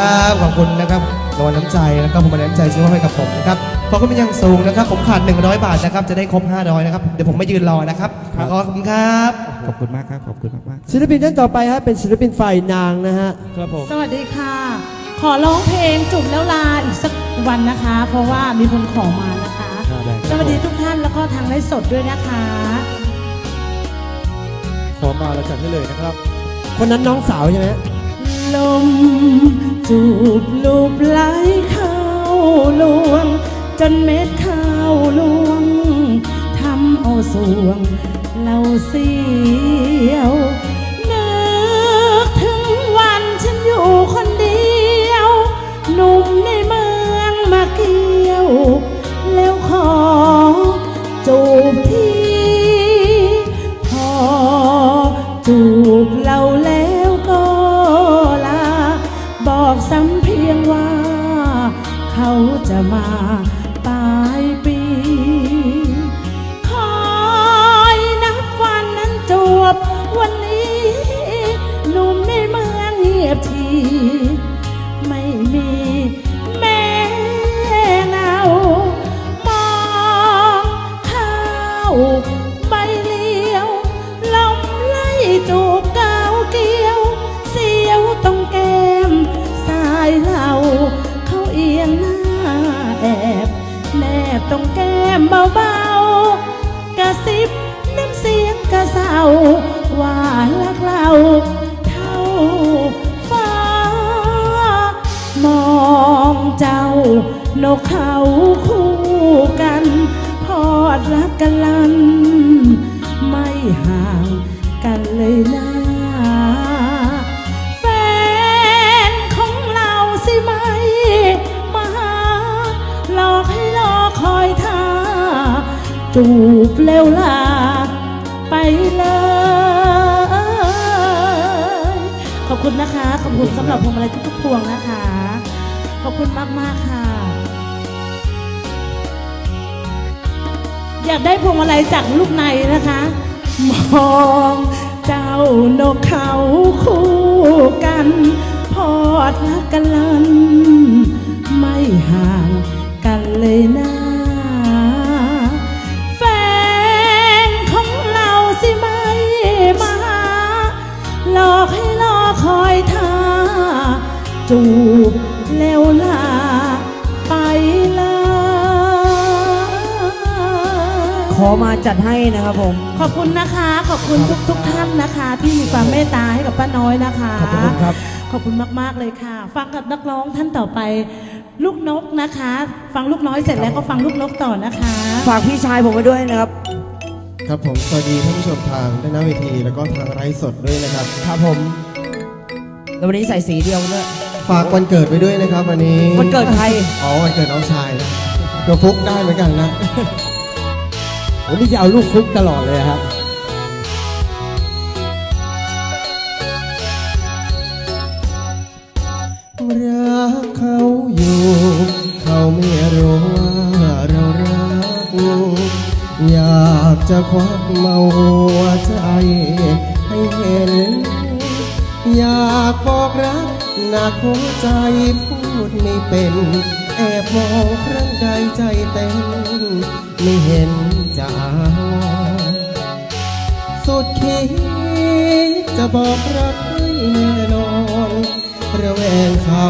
ครับขอบคุณนะครับรางวัลน้ำใจแล้วก็ผมมาน้ำใจที่มอบให้กับผมนะครับขอบคุณเป็นอย่างสูงนะครับ ผมขาด 100 บาทนะครับ จะได้ครบ 500 นะครับ เดี๋ยวผมไม่ยืนรอนะครับ ขอบคุณครับ ขอบคุณมากครับ ขอบคุณมากมากศิลปินท่านต่อไปฮะเป็นศิลปินฝ่ายนางนะฮะครับผมสวัสดีค่ะ ขอร้องเพลงจุบแล้วลาอีกสักวันนะคะ เพราะว่ามีคนขอมานะคะ สวัสดีทุกท่านแล้วก็ทางไลฟ์สดด้วยนะคะขอมาแล้วจัดให้เลยนะครับ คนนั้นน้องสาวใช่ไหมฮะลม จูบลูบไหลเข้าวลวง จนเม็ดข้าวลวงทำเอาสวงเราเสียว นกเขาคู่กันพอดรักกันลัน ไม่ห่างกันเลยนะแฟนของเราสิไม่มาหาหลอกให้รอคอยท่า จูบเร็วลาไปเลย ขอบคุณนะคะ ขอบคุณสำหรับพวงมาลัยทุกๆพวงนะคะ ขอบคุณมาก ๆ ค่ะ อยากได้พวงมาลัยจากลูกในนะคะ มองเจ้านกเขาคู่กัน พอดรักกันลัน ไม่ห่างกันเลยนะแฟนของเราสิไม่มาหลอกให้รอคอยท่าจูบแล้วลา อมาจัดให้นะครับผม ขอบคุณนะคะ ขอบคุณทุกทุกๆท่านนะคะ ที่มีความเมตตาให้กับป้าน้อยนะคะ ขอบคุณครับ ขอบคุณมากๆเลยค่ะ ฟังกับนักร้องท่านต่อไป ลูกนกนะคะ ฟังลูกน้อยเสร็จแล้วก็ฟังลูกนกต่อนะคะ ฝากพี่ชายผมไว้ด้วยนะครับ ครับผม สวัสดีท่านผู้ชมทางด้านหน้าเวที แล้วก็ทางไลฟ์สดด้วยนะครับ ครับผม แล้ววันนี้ใส่สีเดียวด้วย ฝากวันเกิดไปด้วยนะครับวันนี้ วันเกิดใคร อ๋อ วันเกิดน้องชายเดี๋ยวฟุกได้เหมือนกันนะ วันนี้จะเอาลูกฟุกตลอดเลยครับรักเขาอยู่ เขาไม่รู้ว่าเรารัก อยากจะควักเมาหัวใจให้เห็น อยากบอกรักหนักหัวใจพูดไม่เป็น แอบมองครั้งใดใจเต้นไม่เห็น จะอา สุดคิดจะบอกรักให้แน่นอนระแวงเขา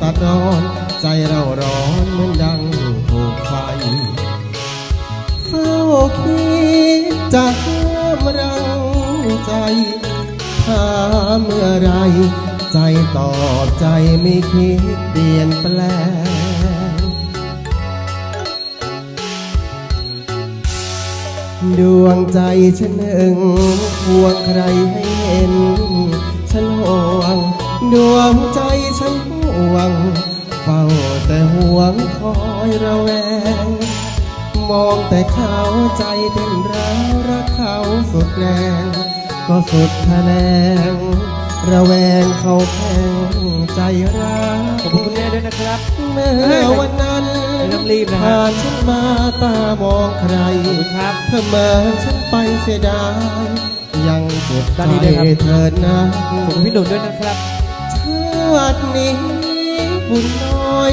ตัดรอน ใจเราร้อนเหมือนดังถูกไฟเฝ้าคิดจะห้ามรังใจถ้าเมื่อไร ใจตอบใจไม่คิดเปลี่ยนแปลง ดวงใจฉันหนึ่งห่วงใครให้เห็น ฉันห่วง ดวงใจฉันห่วง เฝ้าแต่ห่วงคอยระแวง มองแต่เขาใจเต้นร้าวรักเขาสุดแรงก็สุดแถลงระแวงเขาแข็งใจร้าว ครับเมื่อวันนั้นไม่ต้องรีบนะฮะผ่านฉันมาตามองใครครับเธอเมินฉันไปเสียดายยังเจ็บด้านใจนี้เลยครับเธอนะขอบคุณพี่หนุ่มด้วยนะครับชาตินี้บุญน้อย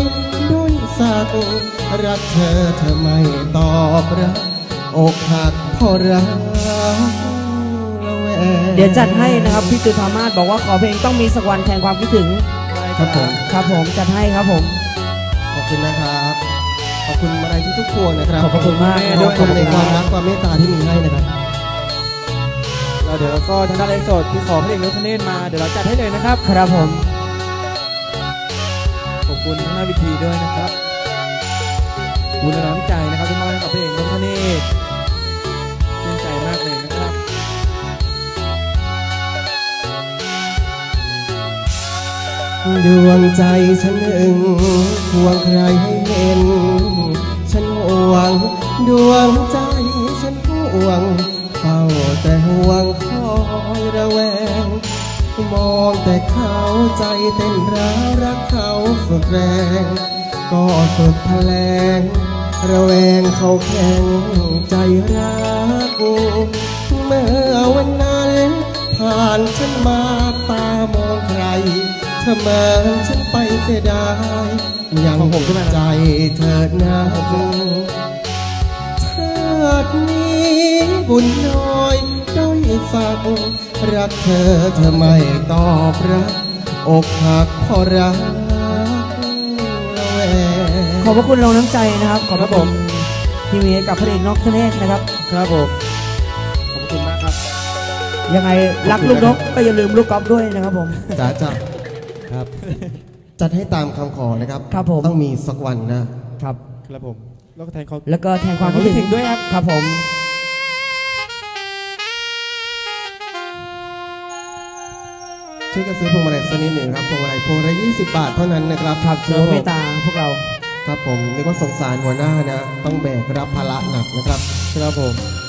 ด้วยสักรักเธอเธอไม่ตอบรักอกหักเพราะรักระแวงเดี๋ยวจัดให้นะครับพี่จุธามาศบอกว่าขอเพลงต้องมีสักวันแทนความคิดถึง ครับผม ครับผมจัดให้ครับผม ขอบคุณนะครับ ขอบคุณมาลัยทุกๆพวงนะครับขอบคุณมากขอบคุณในความรักความเมตตาที่มีให้นะครับ เราเดี๋ยวเราก็ทางด้านไลฟ์สดที่ขอเพลงนุทเนศมาเดี๋ยวเราจัดให้เลยนะครับ ครับผม ขอบคุณทางหน้าเวิธีด้วยนะครับขอบคุณน้ำใจนะครับที่มอบให้กับเพลงนุทเนศ ดวงใจฉันหนึ่งหวงใครให้เห็น ฉันห่วง ดวงใจฉันห่วงเฝ้าแต่ห่วงคอยระแวง มองแต่เขาใจเต้นร้าวรักเขาสุดแรง ก็สุดแถลง ระแวงเขาแข็งใจรัก เมื่อวันนั้นผ่านฉันมา เธอเมินฉันไปเสียดายยังผมใจเถิดนะชาตินี้บุญน้อยด้อยสักรักเธอเธอไม่ตอบรักอกหักเพราะรักระแวงขอบพระคุณลงน้ำใจนะครับ ขอบพระคุณที่มีให้กับพระเอกนอกเทเนศนะครับ ครับผมขอบคุณมากครับ ยังไงรักลูกนกก็อย่าลืมลูกกอล์ฟด้วยนะครับผมจ๋าจ๋า ครับ จัดให้ตามคำขอนะครับ ครับผม ต้องมีสักวันนะ ครับ ครับผม แล้วก็แทนเขาแล้วก็แทนความคิดขอบคุณถึงด้วยครับ ครับผม ช่วยกันซื้อพวงมาลัยสักนิดหนึ่งครับพวงมาลัยพวงละ20บาทเท่านั้นนะครับครับถือว่าเมตตาพวกเรา ครับผมนึกว่าสงสารหัวหน้านะ ต้องแบกรับภาระหนักนะครับ ครับผม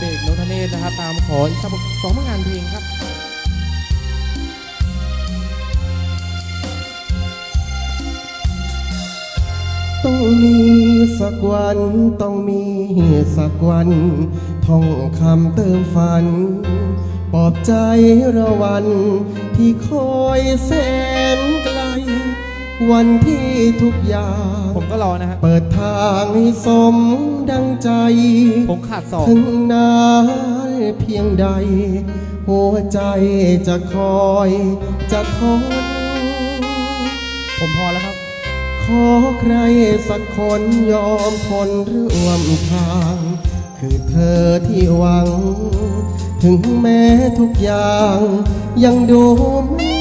เดี๋ยวฟังจากเพลงนุทเนศนะครับ ตามขออีกสักสองงานเพลงครับต้องมีสักวันต้องมีสักวัน ท่องคำเติมฝัน ปลอบใจระวันที่คอยแสน วันที่ทุกอย่าง ผมก็รอนะฮะ เปิดทางให้สมดังใจ ผมขาดสองถึงนานเพียงใด หัวใจจะคอยจะทนผมพอแล้วครับ ขอใครสักคนยอมทนร่วมทาง คือเธอที่หวัง ถึงแม้ทุกอย่าง ยังดูมื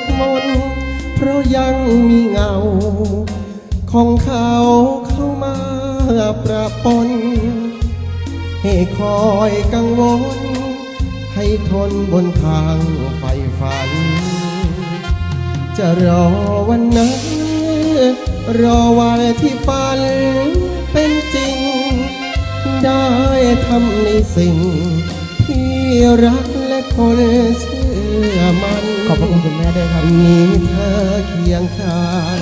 ดมน เพราะยังมีเงา ของเขาเข้ามาประปน ให้คอยกังวล ให้ทนบนทางไฟฝัน จะรอวันนั้น รอวันที่ฝันเป็นจริง ได้ทำในสิ่งที่รักและคนเชื่อมันขอบพระคุณคุณแม่ด้วยครับมีเธอเคียงข้าง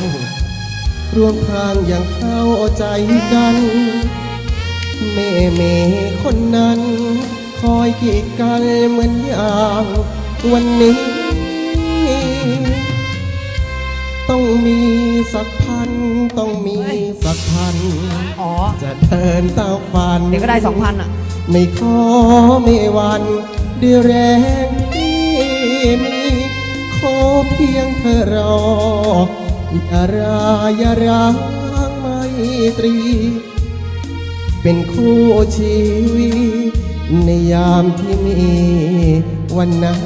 รวมทางอย่างเข้าใจกัน เมเมคนนั้น คอยกีดกันเหมือนอย่างวันนี้ ต้องมีสักพัน ต้องมีสักพัน อ๋อ จะเดินตามฝัน เดี๋ยวก็ได้สองพันอะ ไม่ขอไม่หวันด้วยแรงที่ มี ขอเพียงเธอรอ อย่าราอย่าร้างไมตรี เป็นคู่ชีวิต ในยามที่มีวันนั้น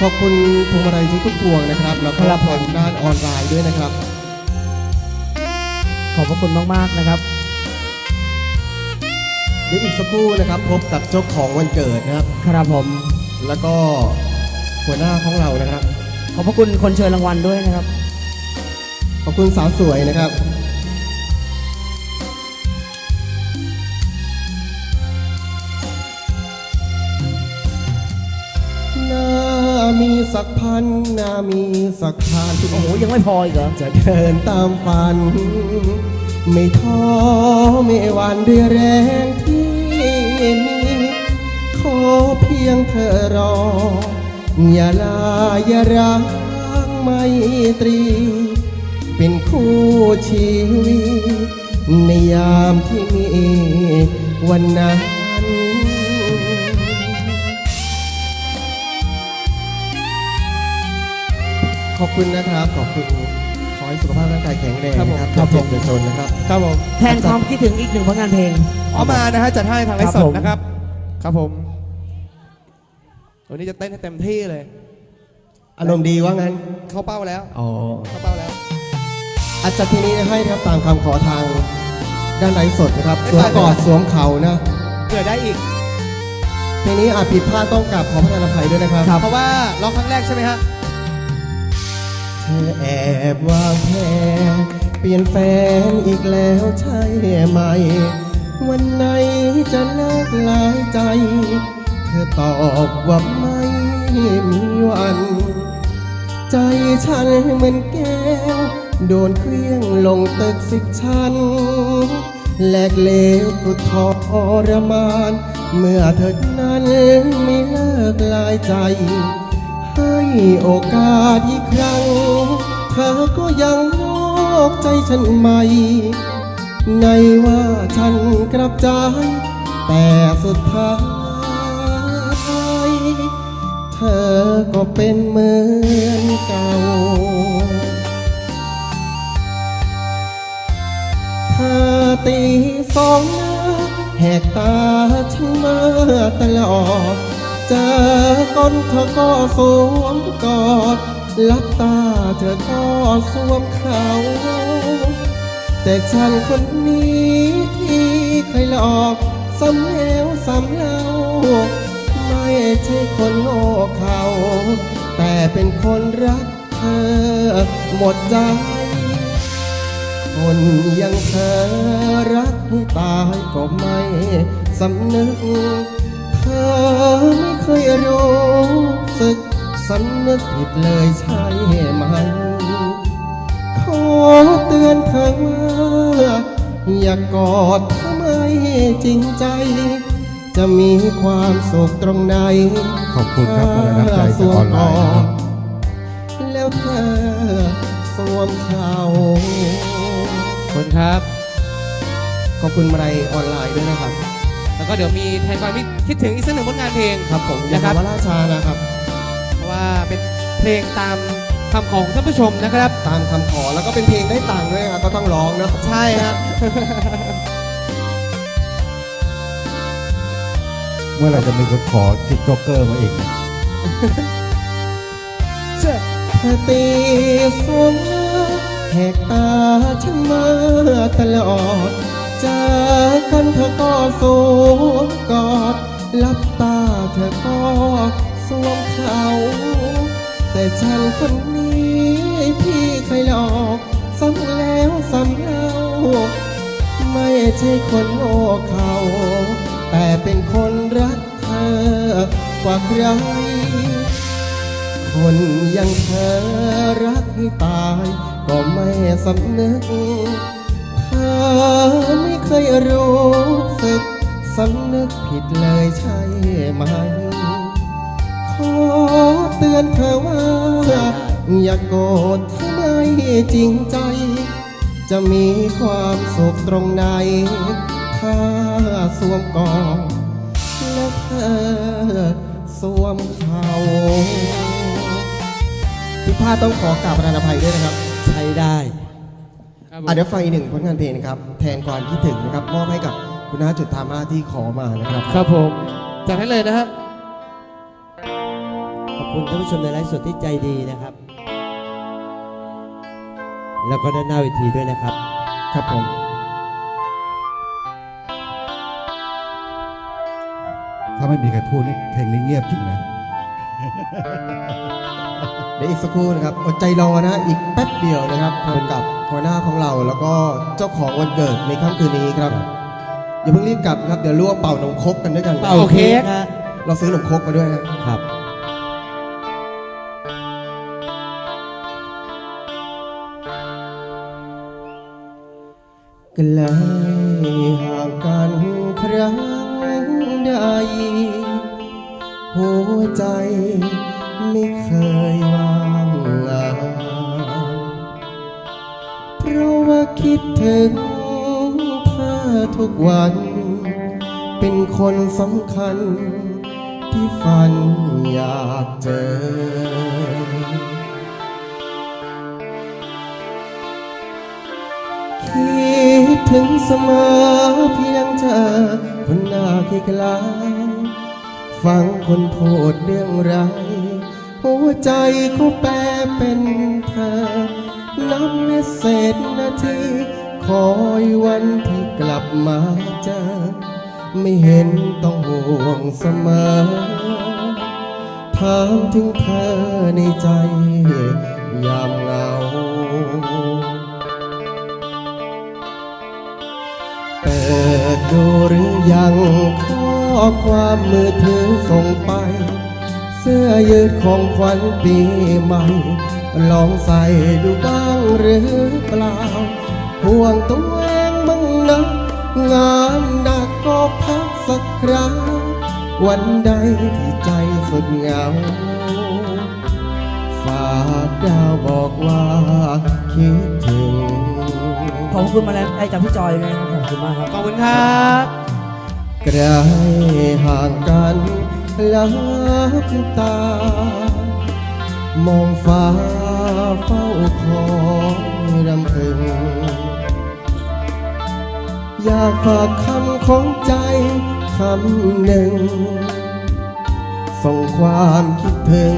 ขอบคุณพวงมาลัยทุกๆพวงนะครับ แล้วก็ครับผมทางด้านออนไลน์ด้วยนะครับ ขอบพระคุณมาก ๆ นะครับเดี๋ยวอีกสักครู่นะครับพบกับเจ้าของวันเกิดนะครับ ครับผม แล้วก็หัวหน้าของเรานะครับ ขอบพระคุณคนเชิญรางวัลด้วยนะครับ ขอบคุณสาวสวยนะครับน่ามีสักพันน่ามีสักพัน โอ้โห ยังไม่พออีกเหรอ จะเดินตามฝัน ไม่ท้อไม่หวั่นด้วยแรงที่ มี ขอเพียงเธอรอ อย่าลาอย่าร้างไม่ตรี เป็นคู่ชีวิต ในยามที่มีวันนั้นขอบคุณนะครับ ขอบคุณ สุขภาพร่างกายแข็งแรงครับผมนะครับครับผม เจ็บอย่าจนนะครับ ครับผมแทนความคิดถึงอีกหนึ่งผลงานเพลง เอามานะฮะจัดให้ทางไลฟ์สครับดผมนะครับ ครับผม วันนี้จะเต้นให้เต็มที่เลย อารมณ์ดีว่างั้น เข้าเป้าแล้ว อ๋อ เข้าเป้าแล้ว อาจารย์ทีนี้ให้นะครับตามคำขอทางด้านไลฟ์สดนะครับไม่สวมไปกอดสวมเข่านะเกิดได้อีก เพลงนี้อาจผิดพลาดต้องกลับขอพระทานอภัยด้วยนะครับ เพราะว่าร้องครั้งแรกใช่ไหมฮะ เธอแอบวางแผนเปลี่ยนแฟนอีกแล้วใช่ไหม วันไหนจะเลิกลายใจ เธอตอบว่าไม่มีวัน ใจฉันเหมือนแก้ว โดนเคลี้ยงลงตึกสิบชั้นแหลกเลวสุดทรมาน เมื่อเธอนั้นไม่เลิกลายใจ ให้โอกาสอีกครั้ง เธอก็ยังนอกใจฉันไหม่ ในว่าฉันกลับใจ แต่สุดท้ายเธอก็เป็นเหมือนเก่าเธอตีสองหน้าแหกตาฉันมาตลอด เจอก้นเธอก็สวมกอดลับตาเธอก็สวมเขา แต่ฉันคนนี้ที่เคยหลอกซ้ำแล้วซ้ำเล่าไม่ใช่คนโง่เขา แต่เป็นคนรักเธอหมดใจ คนอยังเธอรักให้ตายก็ไม่สำนึกเธอไม เคยรู้สึกสำนึกผิดเลยใช่ไหมขอเตือนเธอว่าอย่ากอดทำไมจริงใจ จะมีความสุขตรงไหนขอบคุณครับพลังน้ำใจจากออนไลน์นะครับ แล้วเธอสวมเขาคุณครับ ขอบคุณมาลัยออนไลน์ด้วยนะครับ แล้วก็เดี๋ยวมีแทนความคิดถึงอีกสักหนึ่งผลงานเพลงครับผมอย่านะครับหาว่าล่าช้านะครับ เพราะว่าเป็นเพลงตามคำของท่านผู้ชมนะครับ ตามคำขอแล้วก็เป็นเพลงได้ตังค์ด้วยนะครับก็ต้องร้องนะใช่ครับเมื่อไหรจะมีคนขอติดจ็อกเกอร์มาอีกเชื่อเธอตีสวมหน้าแหกตาฉันมาตลอด เจอกันเธอก็สวมกอดลับตาเธอก็สวมเขา แต่ฉันคนนี้ที่เคยหลอกซ้ำแล้วซ้ำเล่า ไม่ใช่คนโง่เขา แต่เป็นคนรักเธอกว่าใคร คนอยังเธอรักให้ตาย ก็ไม่สำนึกเธอ เคยรู้สึกสำนึกผิดเลยใช่ไหม ขอเตือนเธอว่า อย่าโกรธถ้าไม่จริงใจ จะมีความสุขตรงไหน ถ้าสวมกอดแล้วเธอสวมเขาพี่พลาต้องขอกราบประธานอภัยด้วยนะครับ ใช้ได้ ครับผม อะเดี๋ยวฟังอีกหนึ่งผลงานเพลงนะครับ แทนความคิดถึงนะครับมอบให้กับคุณน้าจุดธรรมาที่ขอมานะครับ ครับผมจัดให้เลยนะครับขอบคุณท่านผู้ชมในไลฟ์สดที่ใจดีนะครับ แล้วก็ด้านหน้าเวทีด้วยนะครับ ครับผมถ้าไม่มีใครพูดนี่เพลงนี้เงียบจริงนะ เดี๋ยวอีกสักครู่นะครับอดใจรอนะอีกแป๊บเดียวนะครับพบกับหัวหน้าของเราแล้วก็เจ้าของวันเกิดในค่ำคืนนี้ครับอย่าเพิ่งรีบกลับนะครับเดี๋ยวร่วมเป่านมครกกันด้วยกันเป่าเค้กนะเราซื้อนมครกมาด้วยนะครับไกลห่างกันครั้ง ถึงเธอทุกวัน เป็นคนสำคัญที่ฝันอยากเจอ คิดถึงเสมอเพียงเธอ คนหน้าที่ไกลฟังคนพูดเรื่องไร หัวใจก็แปลเป็นเธอนับเมสเซจนาที คอยวันที่กลับมาเจอไม่เห็นต้องห่วงเสมอ ถามถึงเธอในใจ ยามเหงา เปิดดูหรือยังข้อความมือถือส่งไป เสื้อยืดของขวัญปีใหม่ ลองใส่ดูบ้างหรือเปล่า ห่วงตัวเองบ้างนะ งานหนักก็พักสักครั้ง วันใดที่ใจสุดเหงาฝากดาวบอกว่า คิดถึง ขอบคุณมาแล้วไอ้จากพี่จอยเลยนะครับขอบคุณมากครับ ขอบคุณครับไกลห่างกันลับตา มองฟ้าเฝ้าคอยรำพึง อยากฝากคำของใจคำหนึ่ง ส่งความคิดถึง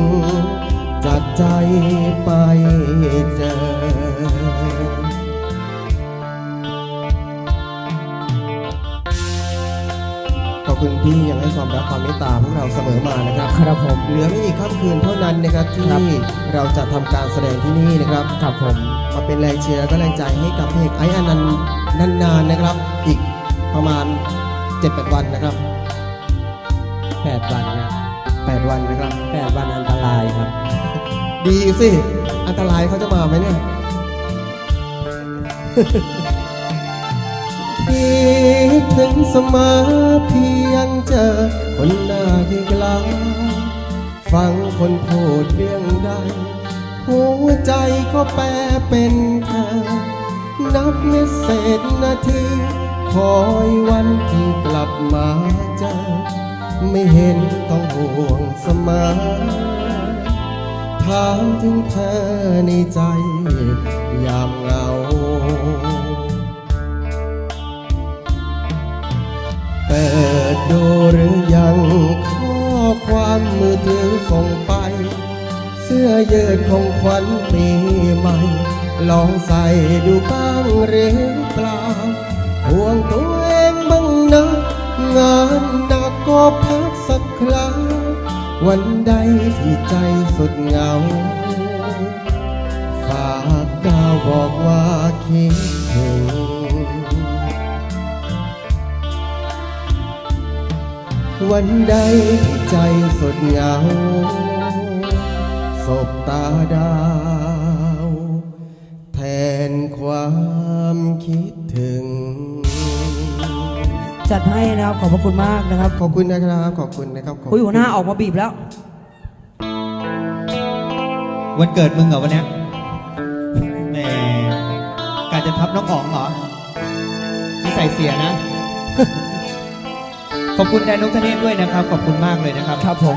จากใจไปเจอขอบคุณที่ยังให้ความรักความเมตตาพวกเราเสมอมานะครับครับผมเหลือไม่กี่ค่ำคืนเท่านั้นนะครับที่ครับเราจะทำการแสดงที่นี่นะครับครับผมมาเป็นแรงเชียร์และก็แรงใจให้กับเพลงไอ้อนันต์ นานๆนะครับ อีกประมาณ7-8วันนะครับแปดวันนะ8วันนะครับแปดวันอันตรายครับ ดีสิ อันตรายเขาจะมาไหมเนี่ย คิดถึงเสมอเพียงเจอคนหน้าที่กลฟังคนพูดเรื่องใดหัวใจก็แปลเป็นเธอ นับเมสเซจนาทีคอยวันที่กลับมาเจอไม่เห็นต้องห่วงสมอถามถึงเธอในใจ ยามเหงา เปิดดูหรือยังข้อความมือถือส่งไป เสื้อยืดของขวัญปีใหม่ ลองใส่ดูบ้างหรือเปล่าห่วงตัวเองบ้างนะงานหนักก็พักสักครั้งวันใดที่ใจสุดเหงา ฝากดาวบอกว่าคิดถึง วันใดที่ใจสุดเหงา สบตาดาว จัดให้นะครับ ขอบพระคุณมากนะครับขอบคุณนะครับ ขอบคุณนะครับขอบคุยหัวหน้าออกมาบีบแล้ว วันเกิดมึงเหรอวันเนี้ยแหมกาจะทับน้องอ๋องเหรอนี่ใส่เสียนะ ขอบคุณแดนนกทะเนศด้วยนะครับ ขอบคุณมากเลยนะครับ ครับผม